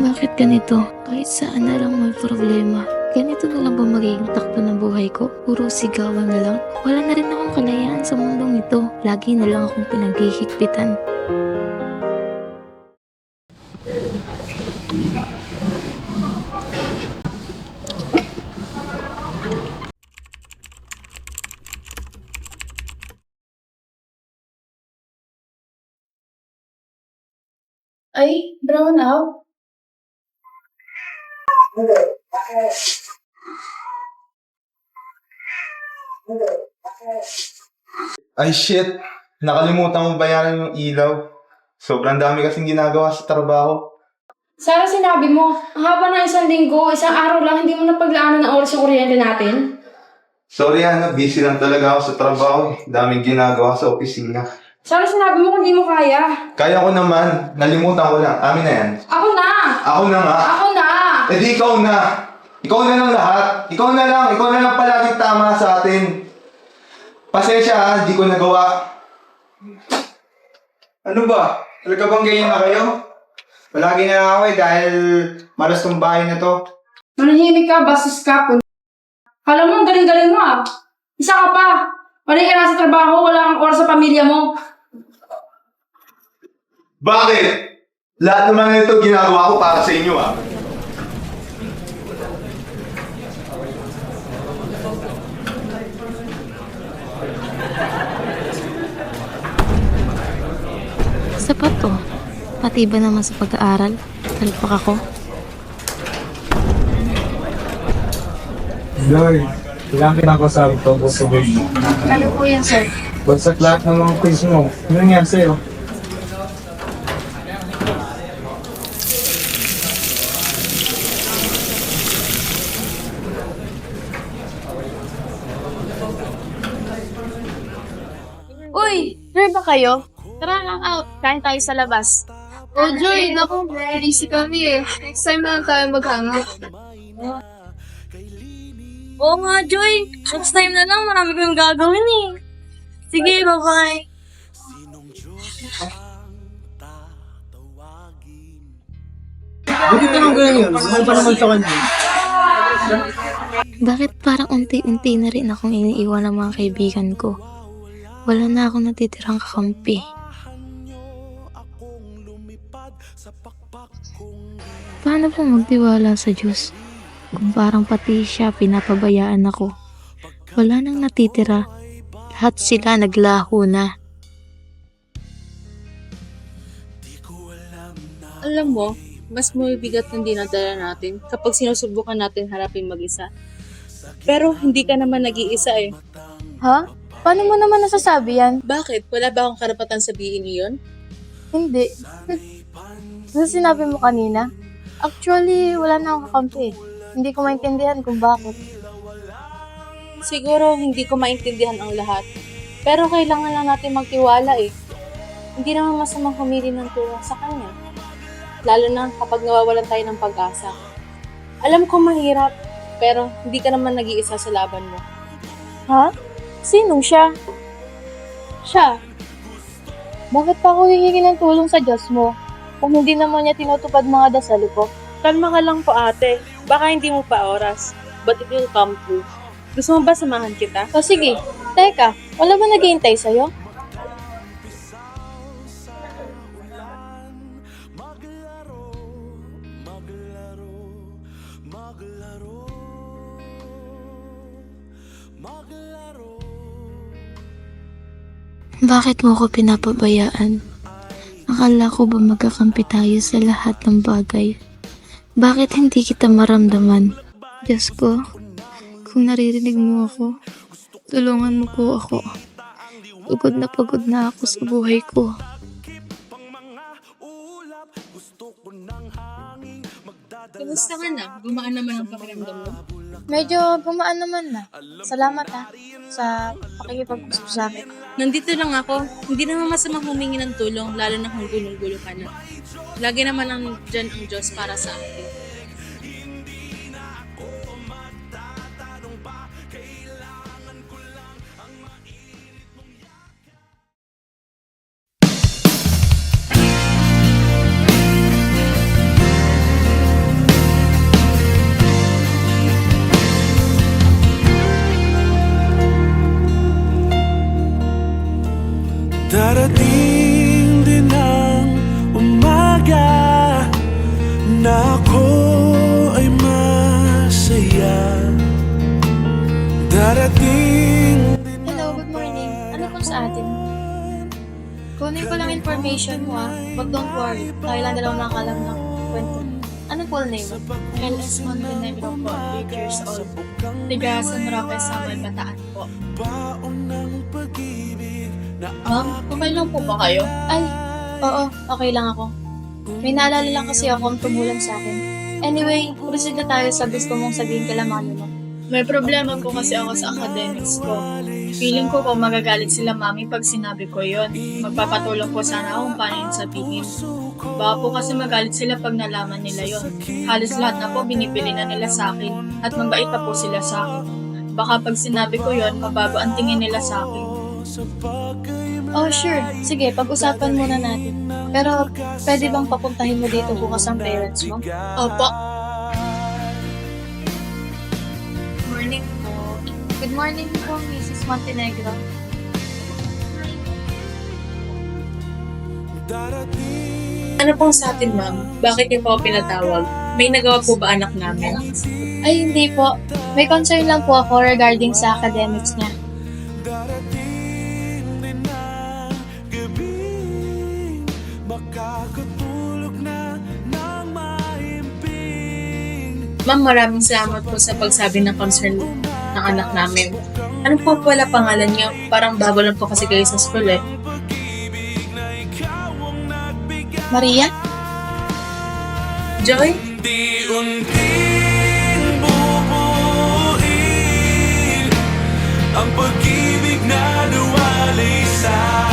Bakit ganito? Kahit saan na lang may problema. Ganito na lang ba magiging takbo ng buhay ko? Puro sigawan na lang? Wala na rin akong kalayaan sa mundong ito. Lagi na lang akong pinaghihigpitan. Ay, brown out. Ay shit, nakalimutan mo bayaran yung ilaw. Sobrang dami kasing ginagawa sa trabaho. Sana sinabi mo, ang haba ng isang linggo, isang araw lang, hindi mo napaglaanan ng oras yung kuryente natin. Sorry Ana, busy lang talaga ako sa trabaho. Daming ginagawa sa opisina. Sana sinabi mo kung hindi mo kaya. Kaya ko naman, nalimutan ko lang. Amin na yan. Ako na! Ako na nga. Ako Eh di ikaw na. Ikaw na lang lahat. Ikaw na lang. Ikaw na lang palaging tama sa atin. Pasensya ha, di ko nagawa. Ano ba? Talaga bang ganyan na kayo? Palagi na lang ako eh dahil malas tong bahay na to. Manahimik ka, bastos ka, pun... Kala mo, ang galing-galing mo ah. Isa ka pa. Wala ka na sa trabaho, wala kang oras sa pamilya mo. Bakit? Lahat naman na ito ginagawa ko para sa inyo ah. To. Pati ba naman sa pag-aaral? Talpak ako. Loy, kailangan kinakasabi ko ko sa bus. Ano po yan, sir? Bagsak lahat ng mga quiz mo. Ano nangyari sa'yo? Uy, sure ba kayo? Tara lang out, kain tayo sa labas. Oh, Joy, naku, busy kami eh. Next time na lang tayo mag-hangout. Oo nga, Joy. Next time na lang, marami kong gagawin eh. Sige, bye-bye. Buti ka nang ganyan. Ano pa naman sa kanya? Bakit parang unti-unti na rin akong iniiwan ng mga kaibigan ko? Wala na akong natitirang kakampi. Paano po magtiwala sa Diyos? Kung parang pati siya pinapabayaan ako. Wala nang natitira. Lahat sila naglaho na. Alam mo, mas mabibigat ng dinadala natin kapag sinusubukan natin harapin mag-isa. Pero hindi ka naman nag-iisa eh. Ha? Paano mo naman nasasabi yan? Bakit? Wala ba akong karapatan sabihin iyon? Hindi. Ano sinabi mo kanina? Actually, wala na akong kakampi. eh. Hindi ko maintindihan kung bakit. Siguro hindi ko maintindihan ang lahat. Pero kailangan lang natin magtiwala eh. Hindi naman masamang humili ng tulong sa kanya. Lalo na kapag nawawalan tayo ng pag-asa. Alam ko mahirap, pero hindi ka naman nag-iisa sa laban mo. Ha? Sinong siya? Siya, Bakit pa ako hihingi ng tulong sa Diyos mo? Kung hindi naman niya tinutupad mga dasal ko. kalma ka lang po ate. Baka hindi mo pa oras. But it will come true. Gusto mo ba samahan kita? O sige, teka, wala ba naghihintay sa'yo? Bakit mo ko pinapabayaan? Akala ko ba magkakampi tayo sa lahat ng bagay? Bakit hindi kita maramdaman? Diyos ko, kung naririnig mo ako, tulungan mo po ako. Pagod na pagod na ako sa buhay ko. Kumusta ka na? Gumaan naman ang pakiramdam mo? Medyo gumaan naman na. Salamat ha, sa pakikipag-usap sa akin. Nandito lang ako. Hindi naman masamang humingi ng tulong, lalo na kung gulong-gulo ka na. Lagi naman ang dyan ang Diyos para sa Hello, good morning. Ano kung sa atin? Kunin ko lang information mo ah, but don't worry, dahil ang dalawang nakalam ng kwento. Ano full name? LS Montenegro po, 8 years old. Tiga sa Moroca, Samoy, Bataan po. Ma'am, kumain lang po ba kayo? Ay, oo, okay lang ako. May naalala lang kasi akong tumulang sa akin. Anyway, proceed na tayo sa gusto mong sabihin kay mo. May problema po kasi ako sa academics ko. Feeling ko po magagalit sila mami pag sinabi ko yon. Magpapatulong po sana ako kung paano yun sabihin. Baka po kasi magalit sila pag nalaman nila yon. Halos lahat na po binibili na nila sa akin at mabait pa po sila sa akin. Baka pag sinabi ko yon, mabago ang tingin nila sa akin. Oh, sure. Sige, pag-usapan muna natin. Pero, pwede bang papuntahin mo dito bukas ang parents mo? Opo. Good morning po, Mrs. Montenegro. Ano pong sa atin, ma'am? Bakit niyo po ako pinatawag? May nagawa po ba anak namin? Ay, hindi po. May concern lang po ako regarding sa academics niya. Ma'am, maraming salamat po sa pagsabi ng concern ng anak namin. Ano po pala pangalan niya? Parang bago lang po kasi kayo sa school eh. Maria? Joy? Ang pag-ibig na duwalay sa'yo.